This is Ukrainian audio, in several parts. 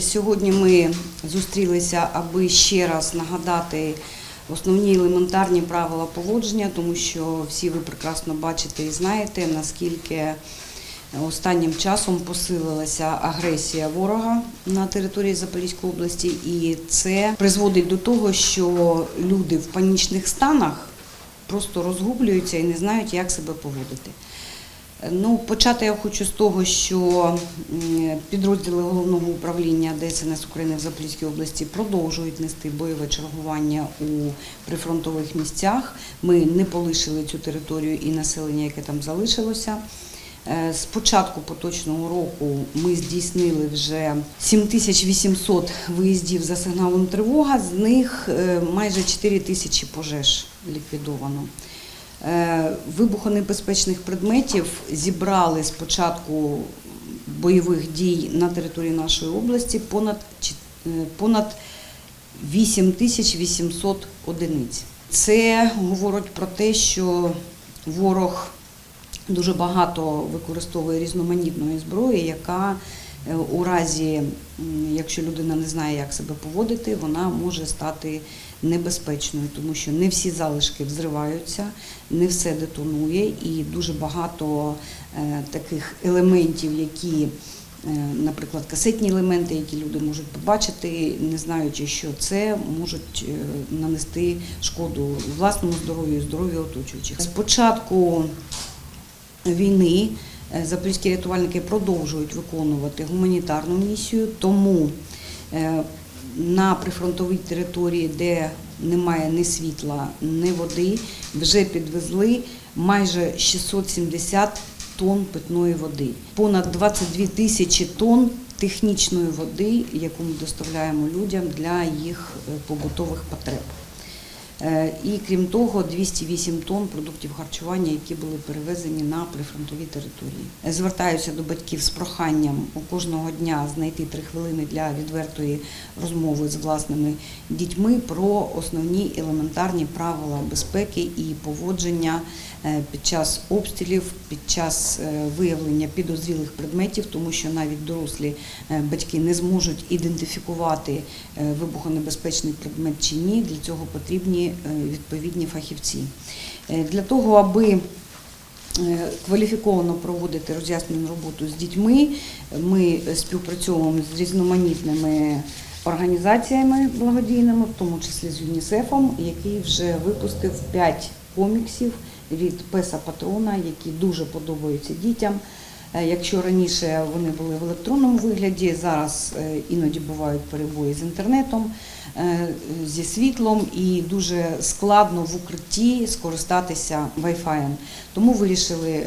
Сьогодні ми зустрілися, аби ще раз нагадати основні елементарні правила поводження, тому що всі ви прекрасно бачите і знаєте, наскільки останнім часом посилилася агресія ворога на території Запорізької області, і це призводить до того, що люди в панічних станах просто розгублюються і не знають, як себе поводити. Ну, почати я хочу з того, що підрозділи головного управління ДСНС України в Запорізькій області продовжують нести бойове чергування у прифронтових місцях. Ми не полишили цю територію і населення, яке там залишилося. Е, З початку поточного року ми здійснили вже 7800 виїздів за сигналом тривога, з них е, майже 4 тисячі пожеж ліквідовано. Е, Вибухонебезпечних предметів зібрали з початку бойових дій на території нашої області понад, е, понад 8800 одиниць. Це говорить про те, що ворог дуже багато використовує різноманітної зброї, яка у разі, якщо людина не знає, як себе поводити, вона може стати небезпечною, тому що не всі залишки взриваються, не все детонує, і дуже багато е, таких елементів, які е, Наприклад, касетні елементи, які люди можуть побачити, не знаючи, що це можуть е, нанести шкоду власному здоров'ю і здоров'ю оточуючих. Спочатку війни е, запорізькі рятувальники продовжують виконувати гуманітарну місію, тому е, на прифронтовій території, де немає ні світла, ні води, вже підвезли майже 670 тонн питної води, понад 22 тисячі тонн технічної води, яку ми доставляємо людям для їх е, побутових потреб. Е, І крім того, 208 тонн продуктів харчування, які були перевезені на прифронтові території. Е, Звертаюся до батьків з проханням у кожного дня знайти три хвилини для відвертої розмови з власними дітьми про основні елементарні правила безпеки і поводження е, під час обстрілів, під час виявлення підозрілих предметів, тому що навіть дорослі батьки не зможуть ідентифікувати вибухонебезпечний предмет чи ні. Для цього потрібні е, відповідні фахівці. Е, Для того, аби е, кваліфіковано проводити роз'яснену роботу з дітьми, ми співпрацьовуємо з різноманітними організаціями благодійними, в тому числі з ЮНІСЕФом, який вже випустив 5 коміксів від Песа Патрона, які дуже подобаються дітям. Е, Якщо раніше вони були в електронному вигляді, зараз е, іноді бувають перебої з інтернетом, е, зі світлом, і дуже складно в укритті скористатися Wi-Fi. Тому вирішили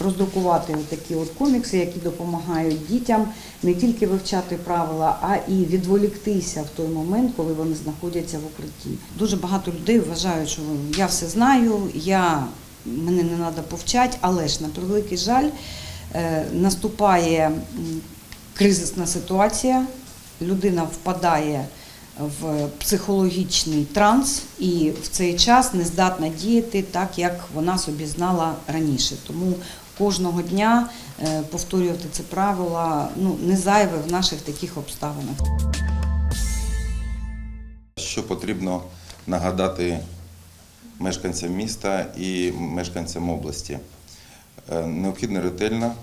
роздрукувати такі от комікси, які допомагають дітям не тільки вивчати правила, а і відволіктися в той момент, коли вони знаходяться в укритті. Дуже багато людей вважають, що я все знаю, я мене не треба повчати, але ж на превеликий жаль е, наступає кризисна ситуація, людина впадає в психологічний транс і в цей час не здатна діяти так, як вона собі знала раніше. Тому кожного дня е, повторювати це правило ну, не зайве в наших таких обставинах. Що потрібно нагадати мешканцям міста і мешканцям області? Е, Необхідно ретельно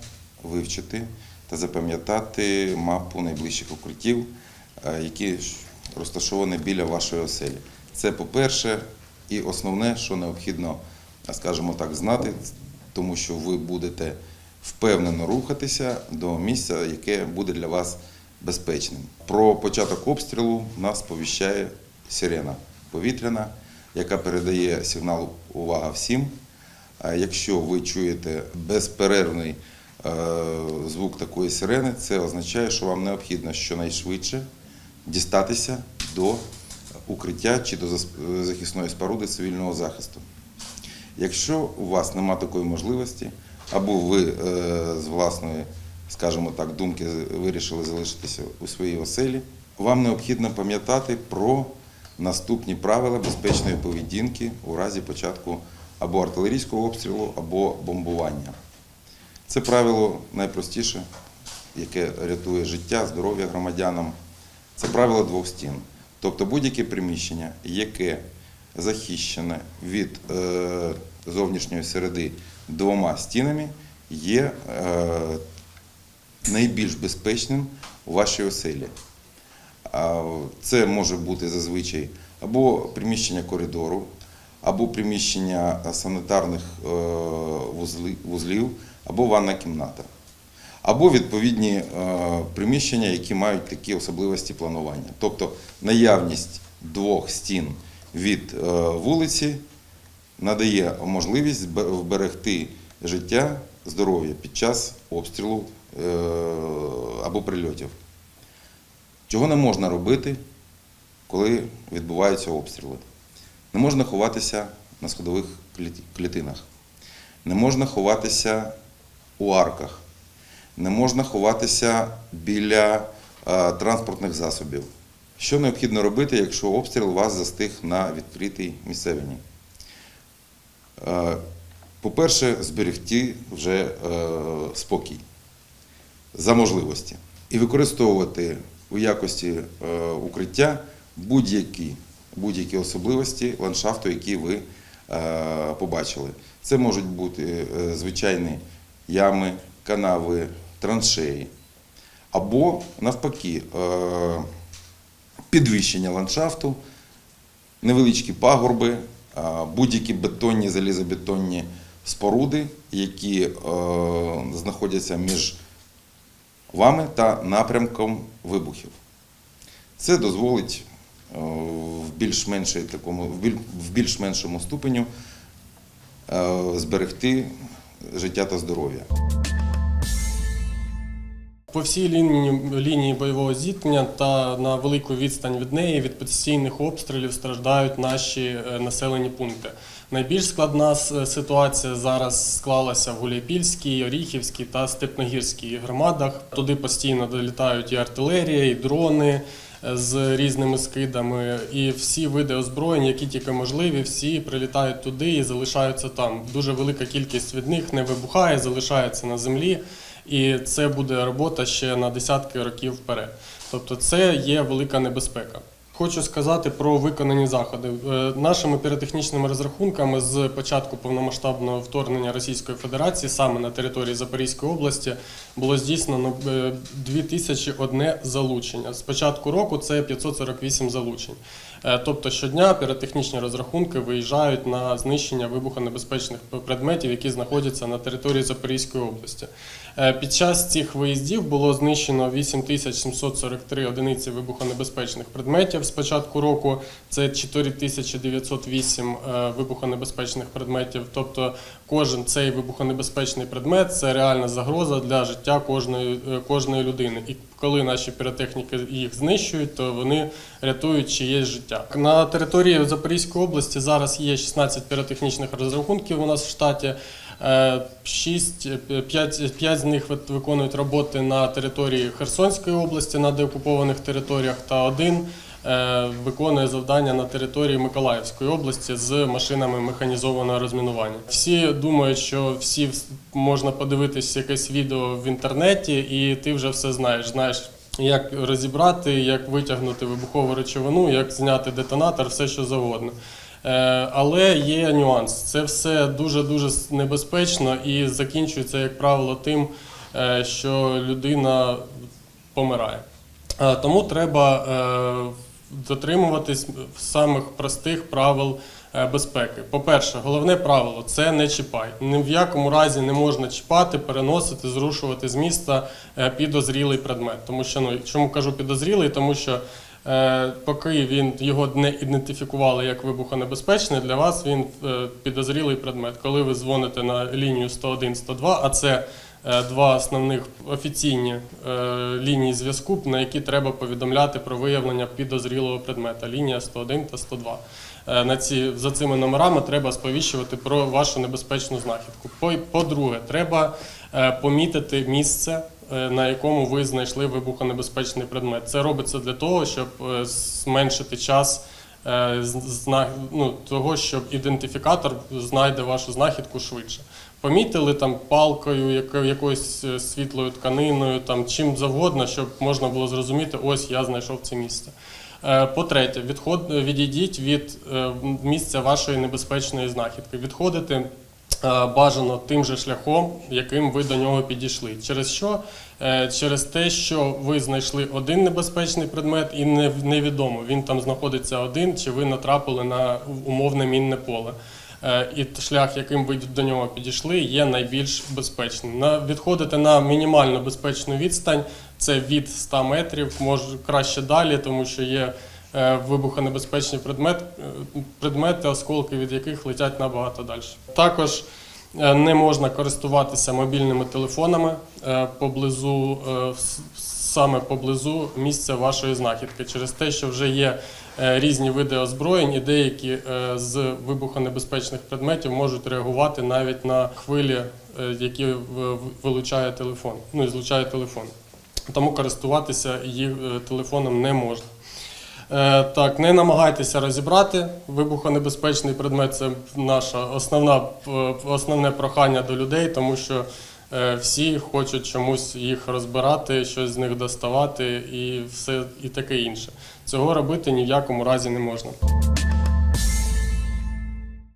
вивчити та запам'ятати мапу найближчих укриттів, е, які розташовані біля вашої оселі. Це по-перше, і основне, що необхідно, скажімо так, знати, тому що ви будете впевнено рухатися до місця, яке буде для вас безпечним. Про початок обстрілу нас повіщає сирена повітряна, яка передає сигнал увага всім. Якщо ви чуєте безперервний е, звук такої сирени, це означає, що вам необхідно щонайшвидше дістатися до укриття чи до захисної споруди цивільного захисту. Якщо у вас нема такої можливості, або ви е, з власної, скажімо так, думки вирішили залишитися у своїй оселі, вам необхідно пам'ятати про наступні правила безпечної поведінки у разі початку або артилерійського обстрілу, або бомбування. Це правило найпростіше яке рятує життя, здоров'я громадянам, це правило двох стін. Тобто будь-яке приміщення, яке захищене від е, зовнішньої середи двома стінами, є е, найбільш безпечним у вашій оселі. Це може бути зазвичай або приміщення коридору, або приміщення санітарних е, вузлів, або ванна кімната, або відповідні е, приміщення, які мають такі особливості планування. Тобто наявність двох стін від е, вулиці надає можливість вберегти життя, здоров'я під час обстрілу е, або прильотів. Чого не можна робити, коли відбуваються обстріли? Не можна ховатися на сходових клітинах, не можна ховатися у арках, не можна ховатися біля транспортних засобів. Що необхідно робити, якщо обстріл вас застиг на відкритій місцевині? По-перше, зберегти вже е, спокій за можливості і використовувати у якості е, укриття будь-які, будь-які особливості ландшафту, які ви е, побачили. Це можуть бути е, звичайні ями, канави, траншеї. Або навпаки, підвищення ландшафту, невеличкі пагорби, будь-які бетонні, залізобетонні споруди, які знаходяться між вами та напрямком вибухів. Це дозволить е, в більш, такому, в більш меншому ступеню е, зберегти життя та здоров'я. По всій лінії, лінії бойового зіткнення та на велику відстань від неї від постійних обстрілів страждають наші е, населені пункти. Найбільш складна ситуація зараз склалася в Гуляйпільській, Оріхівській та Степногірській громадах. Туди постійно долітають і артилерія, і дрони е, з різними скидами, і всі види озброєнь, які тільки можливі, всі прилітають туди і залишаються там. Дуже велика кількість від них не вибухає, залишається на землі. І це буде робота ще на десятки років вперед. Тобто, це є велика небезпека. Хочу сказати про виконані заходи. Е, Нашими піротехнічними розрахунками з початку повномасштабного вторгнення Російської Федерації саме на території Запорізької області було здійснено е, 2001 залучення. З початку року це 548 залучень. Е, Тобто щодня піротехнічні розрахунки виїжджають на знищення вибухонебезпечних предметів, які знаходяться на території Запорізької області. Е, Під час цих виїздів було знищено 8743 одиниці вибухонебезпечних предметів з початку року. Це 4908 е, вибухонебезпечних предметів. Тобто кожен цей вибухонебезпечний предмет це реальна загроза для життя кожної, е, кожної людини. І коли наші піротехніки їх знищують, то вони рятують чиєсь життя. На території Запорізької області зараз є 16 піротехнічних розрахунків у нас в штаті. Е, Шість, е, п'ять, п'ять з них виконують роботи на території Херсонської області на деокупованих територіях, та один виконує завдання на території Миколаївської області з машинами механізованого розмінування. Всі думають, що всі можна подивитись якесь відео в інтернеті, і ти вже все знаєш. Знаєш, як розібрати, як витягнути вибухову речовину, як зняти детонатор, все що завгодно. Е, Але є нюанс. Це все дуже дуже небезпечно і закінчується, як правило, тим, е, що людина помирає. Е, Тому треба е, дотримуватись самих простих правил е, безпеки. По-перше, головне правило це не чіпай. Ні в якому разі не можна чіпати, переносити, зрушувати з міста е, підозрілий предмет. Тому що ну чому кажу підозрілий, тому що Е, Поки він його не ідентифікували як вибухонебезпечний, для вас він підозрілий предмет. Коли ви дзвоните на лінію 101-102, а це два основних офіційні е, лінії зв'язку, на які треба повідомляти про виявлення підозрілого предмета. Лінія 101 та 102. Е, На ці, за цими номерами треба сповіщувати про вашу небезпечну знахідку. По- По-друге, треба е, помітити місце, е, на якому ви знайшли вибухонебезпечний предмет. Це робиться для того, щоб е, зменшити час е, ну, того, щоб ідентифікатор знайде вашу знахідку швидше. Помітили там палкою, яко- якоюсь е, світлою тканиною, там чим завгодно, щоб можна було зрозуміти, ось я знайшов це місце. Е, По-третє, відход, відійдіть від е, місця вашої небезпечної знахідки. Відходите е, бажано тим же шляхом, яким ви до нього підійшли. Через що? Е, Через те, що ви знайшли один небезпечний предмет і невідомо, він там знаходиться один, чи ви натрапили на умовне мінне поле. Е, І шлях, яким ви до нього підійшли, є найбільш безпечним. На відходити на мінімально безпечну відстань, це від 100 метрів, може краще далі, тому що є е, вибухонебезпечні предмет, е, предмети, осколки від яких летять набагато далі. Також не можна користуватися мобільними телефонами поблизу, саме поблизу місця вашої знахідки, через те, що вже є е, різні види озброєнь, і деякі е, з вибухонебезпечних предметів можуть реагувати навіть на хвилі, е, які вилучає телефон, ну і злучає телефон. Тому користуватися їх телефоном не можна. Так, не намагайтеся розібрати вибухонебезпечний предмет. Це наша основна е, основне прохання до людей, тому що всі хочуть чомусь їх розбирати, щось з них доставати і все і таке інше. Цього робити ні в якому разі не можна.